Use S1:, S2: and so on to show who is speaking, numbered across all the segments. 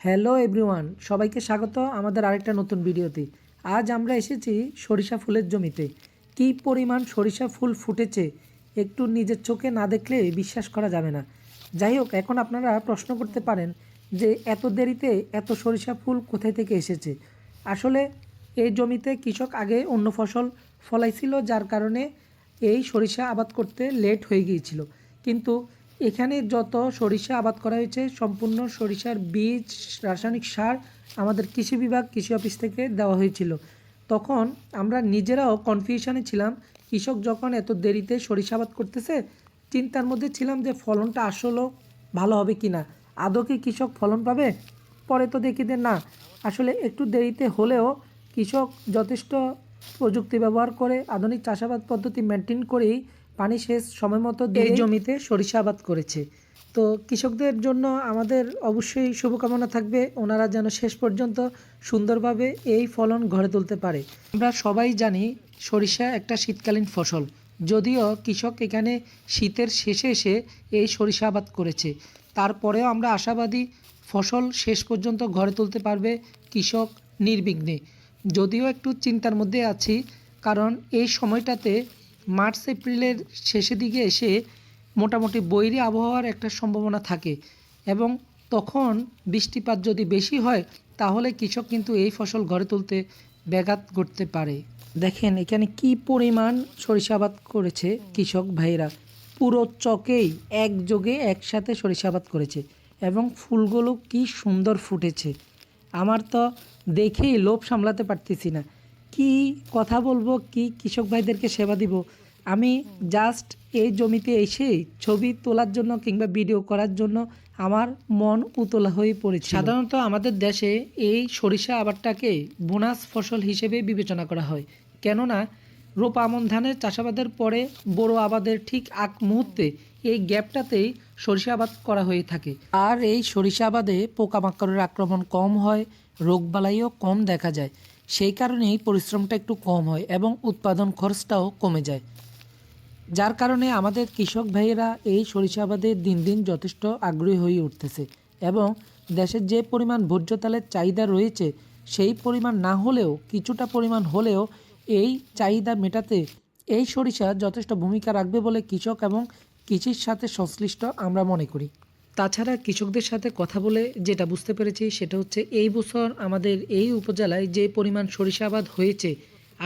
S1: Hello everyone, সবাইকে স্বাগত আমাদের আরেকটা নতুন ভিডিওতে। আজ আমরা এসেছি সরিষা ফুলের জমিতে। কী পরিমাণ সরিষা ফুল ফুটেছে একটু নিজের চোখে না দেখলে বিশ্বাস করা যাবে না। যাই হোক, এখন আপনারা প্রশ্ন করতে পারেন যে এত দেরিতে এত সরিষা ফুল কোথায় থেকে এসেছে? আসলে এই জমিতে কৃষক আগে অন্য ফসল ফলাইছিল, যার কারণে এই সরিষা আবাদ করতে লেট হয়ে গিয়েছিল। কিন্তু এখানে যত সরিষা আবাদ করা হয়েছে, সম্পূর্ণ সরিষার বীজ, রাসায়নিক সার আমাদের কৃষি বিভাগ, কৃষি অফিস থেকে দেওয়া হয়েছিল। তখন আমরা নিজেরাও কনফিউশনে ছিলাম, কৃষক যখন এত দেরিতে সরিষা আবাদ করতেছে, চিন্তার মধ্যে ছিলাম যে ফলনটা আসলেও ভালো হবে কি না আদৌ কি কৃষক ফলন পাবে? পরে তো দেখি যে না, আসলে একটু দেরিতে হলেও কৃষক যথেষ্ট প্রযুক্তি ব্যবহার করে আধুনিক চাষাবাদ পদ্ধতি মেনটেন করেই পানি সেচ সময় মতো এই জমিতে সরিষা আবাদ করেছে। তো কৃষকদের জন্য আমাদের অবশ্যই শুভকামনা থাকবে। ওনারা যেন শেষ পর্যন্ত সুন্দরভাবে এই ফলন ঘরে তুলতে পারে। আমরা সবাই জানি সরিষা একটা শীতকালীন ফসল। যদিও কৃষক এখানে শীতের শেষে এসে এই সরিষা আবাদ করেছে। তারপরেও আমরা আশাবাদী ফসল শেষ পর্যন্ত ঘরে তুলতে পারবে কৃষক নির্বিঘ্নে। যদিও একটু চিন্তার মধ্যে আছি কারণ এই সময়টাতে মার্চ, এপ্রিলের শেষের দিকে এসে মোটামুটি বৈরী আবহাওয়ার একটা সম্ভাবনা থাকে এবং তখন বৃষ্টিপাত যদি বেশি হয়, তাহলে কৃষক কিন্তু এই ফসল ঘরে তুলতে ব্যাঘাত ঘটতে পারে। দেখেন, এখানে কি পরিমাণ সরিষাবাদ করেছে কৃষক ভাইরা পুরো চকেই একযোগে একসাথে সরিষাবাদ করেছে এবং ফুলগুলো কি সুন্দর ফুটেছে। আমার তো দেখেই লোভ সামলাতে পারতেছি না। কি কথা বলব, কি কৃষক ভাইদেরকে সেবা দিব? আমি জাস্ট এই জমিতে এসে ছবি তোলার জন্য কিংবা ভিডিও করার জন্য আমার মন উতলা হয়ে পড়েছে সাধারণত আমাদের দেশে এই সরিষা আবাদটাকে বোনাস ফসল হিসেবে বিবেচনা করা হয়। কেননা, রোপা আমন ধানের চাষাবাদের পরে বড় আবাদের ঠিক আগ মুহূর্তে এই গ্যাপটাতেই সরিষা আবাদ করা হয়ে থাকে। আর এই সরিষা আবাদে পোকামাকড়ের আক্রমণ কম হয়, রোগবালাইও কম দেখা যায়। সেই কারণেই পরিশ্রমটা একটু কম হয় এবং উৎপাদন খরচটাও কমে যায়। যার কারণে আমাদের কৃষক ভাইয়েরা এই সরিষা আবাদে দিন দিন যথেষ্ট আগ্রহী হয়ে উঠতেছে এবং দেশের যে পরিমাণ ভোজ্য তেলের চাহিদা রয়েছে, সেই পরিমাণ না হলেও, কিছুটা পরিমাণ হলেও এই চাহিদা মেটাতে এই সরিষা যথেষ্ট ভূমিকা রাখবে বলে কৃষক এবং কৃষির সাথে সংশ্লিষ্ট আমরা মনে করি। তাছাড়া কৃষকদের সাথে কথা বলে যেটা বুঝতে পেরেছি সেটা হচ্ছে এই বছর আমাদের এই উপজেলায় যে পরিমাণ সরিষা আবাদ হয়েছে,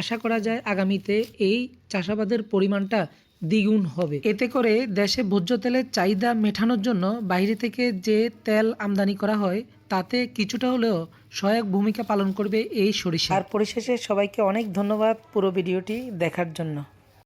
S1: আশা করা যায় আগামীতে এই চাষাবাদের পরিমাণটা দ্বিগুণ হবে। এতে করে দেশে ভোজ্য তেলের চাহিদা মেটানোর জন্য বাইরে থেকে যে তেল আমদানি করা হয়, তাতে কিছুটা হলেও সহায়ক ভূমিকা পালন করবে এই সরিষা। আর পরিশেষে সবাইকে অনেক ধন্যবাদ পুরো ভিডিওটি দেখার জন্য।